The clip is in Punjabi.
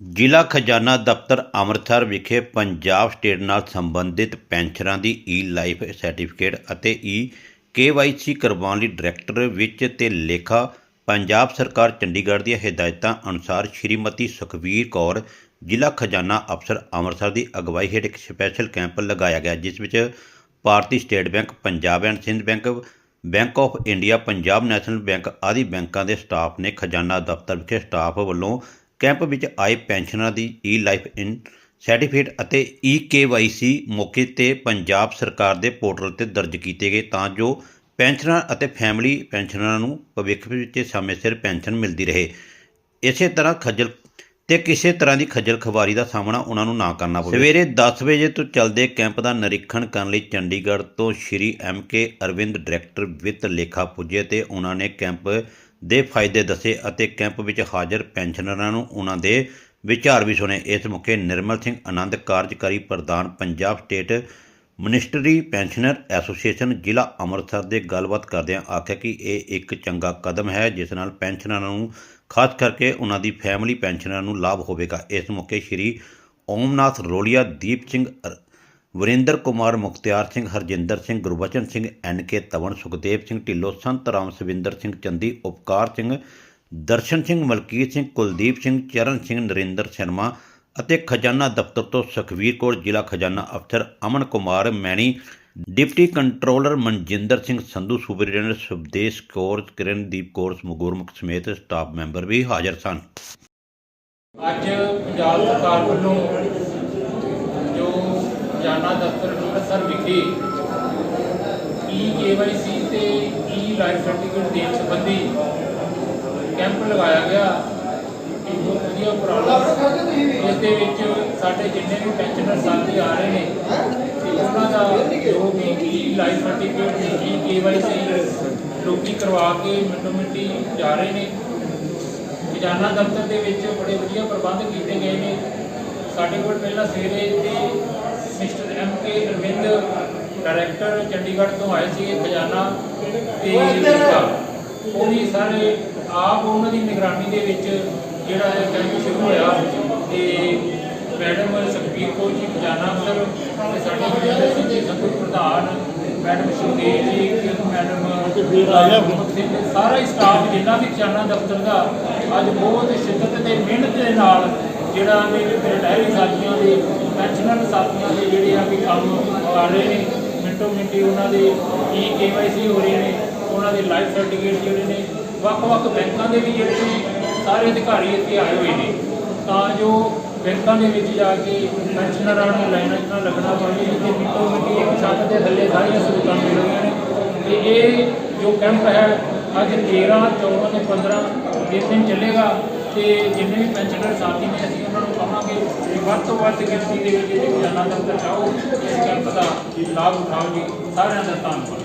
ਜ਼ਿਲ੍ਹਾ ਖਜ਼ਾਨਾ ਦਫ਼ਤਰ ਅੰਮ੍ਰਿਤਸਰ ਵਿਖੇ ਪੰਜਾਬ ਸਟੇਟ ਨਾਲ ਸੰਬੰਧਿਤ ਪੈਨਸ਼ਨਰਾਂ ਦੀ ਈ ਲਾਈਫ ਸਰਟੀਫਿਕੇਟ ਅਤੇ ਈ ਕੇਵਾਈਸੀ ਕਰਵਾਉਣ ਲਈ ਡਾਇਰੈਕਟਰ ਵਿੱਚ ਤੇ ਲੇਖਾ ਪੰਜਾਬ ਸਰਕਾਰ ਚੰਡੀਗੜ੍ਹ ਦੀਆਂ ਹਦਾਇਤਾਂ ਅਨੁਸਾਰ ਸ਼੍ਰੀਮਤੀ ਸੁਖਵੀਰ ਕੌਰ, ਜ਼ਿਲ੍ਹਾ ਖਜ਼ਾਨਾ ਅਫਸਰ ਅੰਮ੍ਰਿਤਸਰ ਦੀ ਅਗਵਾਈ ਹੇਠ ਇੱਕ ਸਪੈਸ਼ਲ ਕੈਂਪ ਲਗਾਇਆ ਗਿਆ, ਜਿਸ ਵਿੱਚ Bharti state bank, Punjab and Sind bank bank of India, Punjab national bank ਆਦਿ ਬੈਂਕਾਂ ਦੇ ਸਟਾਫ ਨੇ ਖਜ਼ਾਨਾ ਦਫ਼ਤਰ ਵਿਖੇ ਸਟਾਫ ਵੱਲੋਂ ਕੈਂਪ ਵਿੱਚ ਆਏ ਪੈਨਸ਼ਨਰਾਂ ਦੀ ਈ ਲਾਈਫ ਇਨ ਸਰਟੀਫਿਕੇਟ ਅਤੇ ਈ ਕੇਵਾਈਸੀ ਮੌਕੇ ਤੇ ਪੰਜਾਬ ਸਰਕਾਰ ਦੇ ਪੋਰਟਲ ਤੇ ਦਰਜ ਕੀਤੇ ਗਏ ਤਾਂ ਜੋ ਪੈਨਸ਼ਨਰਾਂ ਅਤੇ ਫੈਮਿਲੀ ਪੈਨਸ਼ਨਰਾਂ ਨੂੰ ਭਵਿੱਖ ਵਿੱਚ ਸਮੇਂ ਸਿਰ ਪੈਨਸ਼ਨ ਮਿਲਦੀ ਰਹੇ। ਇਸੇ ਤਰ੍ਹਾਂ ਖੱਜਲ ਤੇ ਕਿਸੇ ਤਰ੍ਹਾਂ ਦੀ ਖੱਜਲ ਖਵਾਰੀ ਦਾ ਸਾਹਮਣਾ ਉਹਨਾਂ ਨੂੰ ਨਾ ਕਰਨਾ ਪਵੇ। ਸਵੇਰੇ 10 ਵਜੇ ਤੋਂ ਚੱਲਦੇ ਕੈਂਪ ਦਾ ਨਿਰੀਖਣ ਕਰਨ ਲਈ ਚੰਡੀਗੜ੍ਹ ਤੋਂ Shri M K Arvind, director ਵਿੱਤ ਲੇਖਾ ਪੁੱਜੇ ਤੇ ਉਹਨਾਂ ਨੇ ਕੈਂਪ ਦੇ ਫਾਇਦੇ ਦੱਸੇ ਅਤੇ ਕੈਂਪ ਵਿੱਚ ਹਾਜ਼ਰ ਪੈਨਸ਼ਨਰਾਂ ਨੂੰ ਉਹਨਾਂ ਦੇ ਵਿਚਾਰ ਵੀ ਸੁਣੇ। ਇਸ ਮੌਕੇ ਨਿਰਮਲ ਸਿੰਘ ਆਨੰਦ, ਕਾਰਜਕਾਰੀ ਪ੍ਰਧਾਨ, Punjab state ministry pensioner association, ਜ਼ਿਲ੍ਹਾ ਅੰਮ੍ਰਿਤਸਰ ਦੇ ਗੱਲਬਾਤ ਕਰਦਿਆਂ ਆਖਿਆ ਕਿ ਇਹ ਇੱਕ ਚੰਗਾ ਕਦਮ ਹੈ, ਜਿਸ ਨਾਲ ਪੈਨਸ਼ਨਰਾਂ ਨੂੰ, ਖਾਸ ਕਰਕੇ ਉਹਨਾਂ ਦੀ ਫੈਮਿਲੀ ਪੈਨਸ਼ਨਰਾਂ ਨੂੰ ਲਾਭ ਹੋਵੇਗਾ। ਇਸ ਮੌਕੇ ਸ਼੍ਰੀ ਓਮਨਾਥ ਰੋਲੀਆ, ਦੀਪ ਸਿੰਘ ਵਰਿੰਦਰ ਕੁਮਾਰ, ਮੁਖਤਿਆਰ ਸਿੰਘ, ਹਰਜਿੰਦਰ ਸਿੰਘ, ਗੁਰਬਚਨ ਸਿੰਘ, ਐਨ ਕੇ ਤਵਣ, ਸੁਖਦੇਵ ਸਿੰਘ ਢਿੱਲੋਂ, ਸੰਤ ਰਾਮ ਸਵਿੰਦਰ ਸਿੰਘ ਚੰਦੀ, ਉਪਕਾਰ ਸਿੰਘ, ਦਰਸ਼ਨ ਸਿੰਘ, ਮਲਕੀਤ ਸਿੰਘ, ਕੁਲਦੀਪ ਸਿੰਘ, ਚਰਨ ਸਿੰਘ, ਨਰਿੰਦਰ ਸ਼ਰਮਾ ਅਤੇ ਖਜ਼ਾਨਾ ਦਫ਼ਤਰ ਤੋਂ ਸੁਖਵੀਰ ਕੌਰ, ਜ਼ਿਲ੍ਹਾ ਖਜ਼ਾਨਾ ਅਫਸਰ Aman Kumar Maini, deputy controller Manjinder Singh Sandhu superintendent Subhdesh Kaur, Kirandeep Kaur Gurmukh ਸਮੇਤ ਸਟਾਫ ਮੈਂਬਰ ਵੀ ਹਾਜ਼ਰ ਸਨ। ਅੱਜ ਪੰਜਾਬ ਸਰਕਾਰ ਵੱਲੋਂ ਖਜ਼ਾਨਾ ਦਫ਼ਤਰ ਅੰਮ੍ਰਿਤਸਰ ਵਿਖੇ ਈ ਕੇਵਾਈਸੀ ਤੇ ਈ ਲਾਈਫ ਸਰਟੀਫਿਕੇਟ ਦੇਣ ਸੰਬੰਧੀ ਕੈਂਪ ਲਗਾਇਆ ਗਿਆ। ਇਹ ਬਹੁਤ ਵਧੀਆ ਉਪਰਾਲਾ ਇਸ ਦੇ ਵਿੱਚ ਸਾਡੇ ਜਿੰਨੇ ਵੀ ਪੈਨਸ਼ਨਰ ਸਾਥੀ ਆ ਰਹੇ ਨੇ ਤੇ ਉਹਨਾਂ ਦਾ ਜੋ ਵੀ ਈ ਲਾਈਫ ਸਰਟੀਫਿਕੇਟ ਤੇ ਈ ਕੇਵਾਈਸੀ ਲੋਕੀ ਕਰਵਾ ਕੇ ਮਿੰਟੋ ਮਿੰਟੀ ਜਾ ਰਹੇ ਨੇ। ਖਜ਼ਾਨਾ ਦਫ਼ਤਰ ਦੇ ਵਿੱਚ ਬੜੇ ਵਧੀਆ ਪ੍ਰਬੰਧ ਕੀਤੇ ਗਏ ਨੇ। ਸਾਡੇ ਕੋਲ ਪਹਿਲਾਂ ਸਵੇਰੇ ਤੇ mister M K Arvind director Chandigarh ਤੋਂ ਆਏ ਸੀ ਖਜ਼ਾਨਾ ਤੇ। ਉਹ ਵੀ ਸਾਰੇ ਆਪ ਉਹਨਾਂ ਦੀ ਨਿਗਰਾਨੀ ਦੇ ਵਿੱਚ ਜਿਹੜਾ ਇਹ ਕੈਂਪ ਸ਼ੁਰੂ ਹੋਇਆ ਤੇ ਮੈਡਮ ਸੁਖਬੀਰ ਕੌਰ ਜੀ ਖਜ਼ਾਨਾ ਅਫਸਰ ਤੇ ਸਾਡੇ ਬਲਜਿੰਦਰ ਸਿੰਘ ਜੀ ਸੰਧੂ ਪ੍ਰਧਾਨ ਮੈਡਮ ਸ਼ਿਵਦੇਵ ਜੀ ਮੈਡਮ ਸਾਰਾ ਹੀ ਸਟਾਫ ਜਿੰਨਾ ਵੀ ਖਜ਼ਾਨਾ ਦਫ਼ਤਰ ਦਾ ਅੱਜ ਬਹੁਤ ਸ਼ਿੱਦਤ ਤੇ ਮਿਹਨਤ ਦੇ ਨਾਲ ਜਿਹੜਾ ਮੇਰੇ ਰਿਟਾਇਰੀ ਸਾਥੀਆਂ ਦੇ ਪੈਨਸ਼ਨਰ ਸਾਥੀਆਂ ਦੇ ਜਿਹੜੇ ਆ ਵੀ ਕੰਮ ਕਰ ਰਹੇ ਨੇ, ਮਿੰਟੋ ਮਿੰਟੀ ਉਹਨਾਂ ਦੇ ਈ ਕੇਵਾਈਸੀ ਹੋ ਰਹੇ ਨੇ, ਉਹਨਾਂ ਦੇ ਲਾਈਫ ਸਰਟੀਫਿਕੇਟ ਜਿਹੜੇ ਨੇ, ਵੱਖ-ਵੱਖ ਬੈਂਕਾਂ ਦੇ ਵੀ ਜਿਹੜੇ ਨੇ, ਸਾਰੇ ਅਧਿਕਾਰੀ ਇੱਥੇ ਆਏ ਹੋਏ ਨੇ। ਤਾਂ ਜੋ ਬੈਂਕਾਂ ਦੇ ਵਿੱਚ ਜਾ ਕੇ ਪੈਨਸ਼ਨਰਾਂ ਨੂੰ ਲਾਈਨਾਂ 'ਚ ਨਾ ਲੱਗਣਾ ਪਵੇ ਤੇ ਮਿੰਟੋ ਮਿੰਟੀ ਇੱਕ ਛੱਤ ਦੇ ਥੱਲੇ ਸਾਰੀਆਂ ਸਹੂਲਤਾਂ ਮਿਲ ਰਹੀਆਂ ਨੇ। ਤੇ ਇਹ ਜੋ ਕੈਂਪ ਹੈ, ਅੱਜ 13 14 ਤੇ 15 ਦਿਨ ਦਿਨ ਚੱਲੇਗਾ। ਤੇ ਜਿੰਨੇ ਵੀ ਪੈਨਸ਼ਨਰ ਸਾਥੀ ਨੇ, ਅਸੀਂ ਉਹਨਾਂ ਨੂੰ ਕਹਾਂਗੇ ਕਿ ਵੱਧ ਤੋਂ ਵੱਧ ਗਿਣਤੀ ਦੇ ਵਿੱਚ ਜਿਹੜੇ ਖਜ਼ਾਨਾ ਦਫ਼ਤਰ ਜਾਓ ਇਸ ਕੈਂਪ ਦਾ ਲਾਭ ਉਠਾਓ ਜੀ। ਸਾਰਿਆਂ ਦਾ ਧੰਨਵਾਦ।